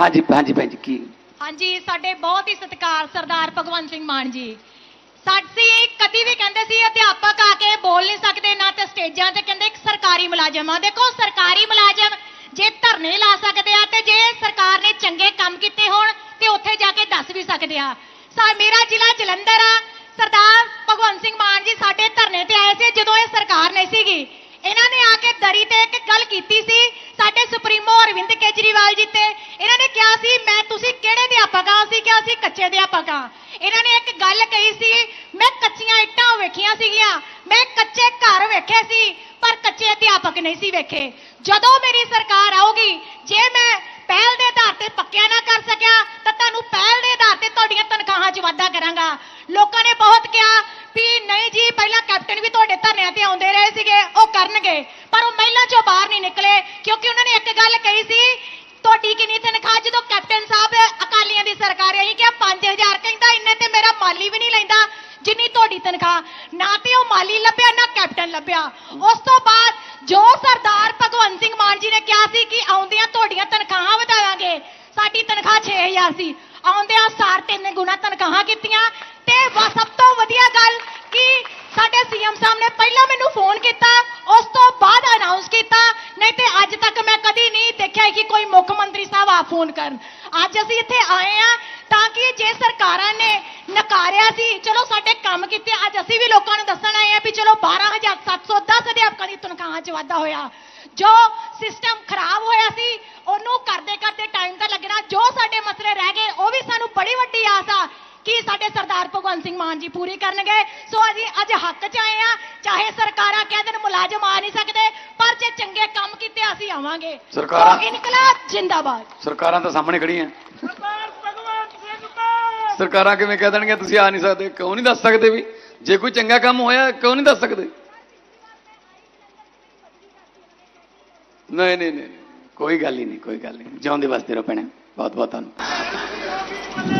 ਹਾਂਜੀ ਹਾਂਜੀ ਭੈਣ ਜੀ, ਕੀ? ਹਾਂਜੀ, ਸਾਡੇ ਬਹੁਤ ਹੀ ਸਤਿਕਾਰ ਸਰਦਾਰ ਭਗਵੰਤ ਸਿੰਘ ਮਾਨ ਜੀ। ਸਾਡੀ ਕਦੀ ਵੀ ਕਹਿੰਦੇ ਸੀ, ਅਧਿਆਪਕ ਆ ਕੇ ਬੋਲ ਨਹੀਂ ਸਕਦੇ ਨਾ ਤੇ ਸਟੇਜਾਂ ਤੇ ਕਹਿੰਦੇ ਇੱਕ ਸਰਕਾਰੀ ਮੁਲਾਜ਼ਮ ਆ। ਦੇਖੋ, ਸਰਕਾਰੀ ਮੁਲਾਜ਼ਮ ਜੇ ਧਰਨੇ ਲਾ ਸਕਦੇ ਆ ਤੇ ਜੇ ਸਰਕਾਰ ਨੇ ਚੰਗੇ ਕੰਮ ਕੀਤੇ ਹੋਣ ਤੇ ਉੱਥੇ ਜਾ ਕੇ ਦੱਸ ਵੀ ਸਕਦੇ ਆ। ਸਾ, ਮੇਰਾ ਜ਼ਿਲ੍ਹਾ ਜਲੰਧਰ ਆ। ਸਰਦਾਰ ਭਗਵੰਤ ਸਿੰਘ ਮਾਨ ਜੀ ਸਾਡੇ ਧਰਨੇ ਤੇ ਆਏ ਸੀ, ਜਦੋਂ ਇਹ ਸਰਕਾਰ ਨਹੀਂ ਸੀਗੀ। ਇਹਨਾਂ ਨੇ ਆ ਕੇ ਦਰੀ ਤੇ ਇੱਕ ਗੱਲ ਕੀਤੀ ਸੀ ਅਰਵਿੰਦ ਕੇਜਰੀਵਾਲ ਜੀ ਤੇ ਇਹਨਾਂ ਨੇ ਕਿਹਾ ਸੀ, ਮੈਂ ਤੁਸੀਂ ਕਿਹੜੇ ਅਧਿਆਪਕ ਆ ਅਸੀਂ ਕਿਹਾ ਸੀ, ਕੱਚੇ ਅਧਿਆਪਕ ਆ ਇਹਨਾਂ ਨੇ ਇੱਕ ਗੱਲ ਕਹੀ ਸੀ, ਮੈਂ ਕੱਚੀਆਂ ਇੱਟਾਂ ਵੇਖੀਆਂ ਸੀਗੀਆਂ। ਮੈਂ ਕੱਚੇ ਘਰ ਵੇਖੇ ਸੀ, ਪਰ ਕੱਚੇ ਅਧਿਆਪਕ ਨਹੀਂ ਸੀ ਵੇਖੇ। ਜਦੋਂ ਮੇਰੀ ਸਰਕਾਰ ਆਊਗੀ, ਜੇ ਮੈਂ ਪਹਿਲ ਦੇ ਆਧਾਰ ਤੇ ਪੱਕਿਆ ਨਾ ਕਰ ਸਕਿਆ, ਤਾਂ ਤੁਹਾਨੂੰ ਪਹਿਲ ਦੇ ਆਧਾਰ ਤੇ ਤੁਹਾਡੀਆਂ ਤਨਖਾਹਾਂ 'ਚ ਵਾਧਾ ਕਰਾਂਗਾ। ਲੋਕਾਂ ਨੇ ਬਹੁਤ ਕਿਹਾ ਵੀ, ਨਹੀਂ ਜੀ, ਪਹਿਲਾਂ ਕੈਪਟਨ ਵੀ ਤੁਹਾਡੇ ਧਰਨਿਆਂ ਤੇ ਆਉਂਦੇ ਰਹੇ ਸੀਗੇ, ਉਹ ਕਰਨ ਪਰ ਉਹ ਮਹਿਲਾ 'ਚੋਂ ਬਾਹਰ ਨਹੀਂ ਨਿਕਲੇ ਕਿਉਂਕਿ ਉਹਨਾਂ ਨੇ ਇੱਕ ਗੱਲ ਕਹੀ ਸੀ, ਤੁਹਾਡੀ ਕਿੰਨੀ ਤਨਖਾਹ? ਜਦੋਂ ਕੈਪਟਨ ਸਾਹਿਬ ਅਕਾਲੀਆਂ ਦੀ ਸਰਕਾਰ ਆਈ ਕਿ 5000 ਕਹਿੰਦਾ, ਇੰਨੇ ਤੇ ਮੇਰਾ ਮਾਲੀ ਵੀ ਨਹੀਂ ਲੈਂਦਾ, ਜਿੰਨੀ ਤੁਹਾਡੀ ਤਨਖਾਹ। ਨਾ ਤੇ ਉਹ ਮਾਲੀ ਲੱਭਿਆ, ਨਾ ਕੈਪਟਨ ਲੱਭਿਆ। ਉਸ ਤੋਂ ਬਾਅਦ ਜੋ ਸਰਦਾਰ ਭਗਵੰਤ ਸਿੰਘ ਮਾਨ ਜੀ ਨੇ ਕਿਹਾ ਸੀ ਕਿ ਆਉਂਦਿਆਂ ਤੁਹਾਡੀਆਂ ਤਨਖਾਹਾਂ ਵਧਾਵਾਂਗੇ, ਸਾਡੀ ਤਨਖਾਹ 6000 ਸੀ। ਆਉਂਦਿਆਂ ਸਾਰ ਤਿੰਨ ਗੁਣਾ ਤਨਖਾਹਾਂ ਕੀਤੀਆਂ। ਤੇ ਸਭ ਤੋਂ ਵਧੀਆ ਗੱਲ ਕਿ ਸਾਡੇ ਸੀਐਮ ਸਾਹਿਬ ਨੇ ਪਹਿਲਾਂ ਮੈਨੂੰ ਫੋਨ ਕੀਤਾ ਕੀਤਾ ਤੇ ਅੱਜ ਤੱਕ ਮੈਂ ਕਦੀ ਨਹੀਂ ਦੇਖਿਆ ਕਿ ਕੋਈ ਮੁੱਖ ਮੰਤਰੀ ਸਾਹਿਬ ਆ ਫੋਨ ਕਰਨ। ਅੱਜ ਅਸੀਂ ਇੱਥੇ ਆਏ ਆ ਤਾਂ ਕਿ ਜੇ ਸਰਕਾਰਾਂ ਨੇ ਨਕਾਰਿਆ ਸੀ, ਚਲੋ ਸਾਡੇ ਕੰਮ ਕੀਤੇ, ਅੱਜ ਅਸੀਂ ਵੀ ਲੋਕਾਂ ਨੂੰ ਦੱਸਣ ਆਏ ਆ ਵੀ ਚਲੋ 12710 ਅਧਿਆਪਕਾਂ ਦੀ ਤਨਖਾਹਾਂ 'ਚ ਵਾਧਾ ਹੋਇਆ। ਜੋ ਸਿਸਟਮ ਖਰਾਬ ਹੋਇਆ ਸੀ, ਉਹਨੂੰ ਕਰਦੇ ਕਰਦੇ ਟਾਈਮ ਤਾਂ ਲੱਗਣਾ, ਜੋ ਸਾਡੇ ਮਸਲੇ ਰਹਿ ਗਏ, ਉਹ ਵੀ ਸਾਨੂੰ ਬੜੀ ਵੱਡੀ ਆਸ ਆ ਕਿ ਸਾਡੇ ਸਰਦਾਰ ਭਗਵੰਤ ਸਿੰਘ ਮਾਨ ਜੀ ਪੂਰੀ ਕਰਨਗੇ। ਸੋ ਅਸੀਂ ਅੱਜ ਹੱਕ 'ਚ ਆਏ ਆ ਚਾਹੇ ਸਰਕਾਰਾਂ ਕਹਿ ਦੇਣ ਮੁਲਾਜ਼ਮ ਆ ਨਹੀਂ ਸਕਦੇ ਜੇ ਚੰਗੇ ਕੰਮ ਕੀਤੇ ਅਸੀਂ ਆਵਾਂਗੇ। ਸਰਕਾਰਾਂ- ਸੋ ਇਨਕਲਾਬ ਜਿੰਦਾਬਾਦ। ਸਰਕਾਰਾਂ ਤਾਂ ਸਾਹਮਣੇ ਖੜੀਆਂ ਸਰਕਾਰਾਂ ਕਿਵੇਂ ਕਹਿ ਦੇਣਗੀਆਂ ਤੁਸੀਂ ਆ ਨਹੀਂ ਸਕਦੇ। ਕਿਉਂ ਨਹੀਂ ਦੱਸ ਸਕਦੇ ਵੀ? ਜੇ ਕੋਈ ਚੰਗਾ ਕੰਮ ਹੋਇਆ ਕਿਉਂ ਨਹੀਂ ਦੱਸ ਸਕਦੇ? ਨਹੀਂ ਨਹੀਂ ਨਹੀਂ ਨਹੀਂ, ਕੋਈ ਗੱਲ ਹੀ ਨਹੀਂ ਕੋਈ ਗੱਲ ਨਹੀਂ। ਜਿਉਂਦੇ ਵਸਦੇ ਰਹੋ ਭੈਣੇ ਬਹੁਤ ਬਹੁਤ ਧੰਨਵਾਦ।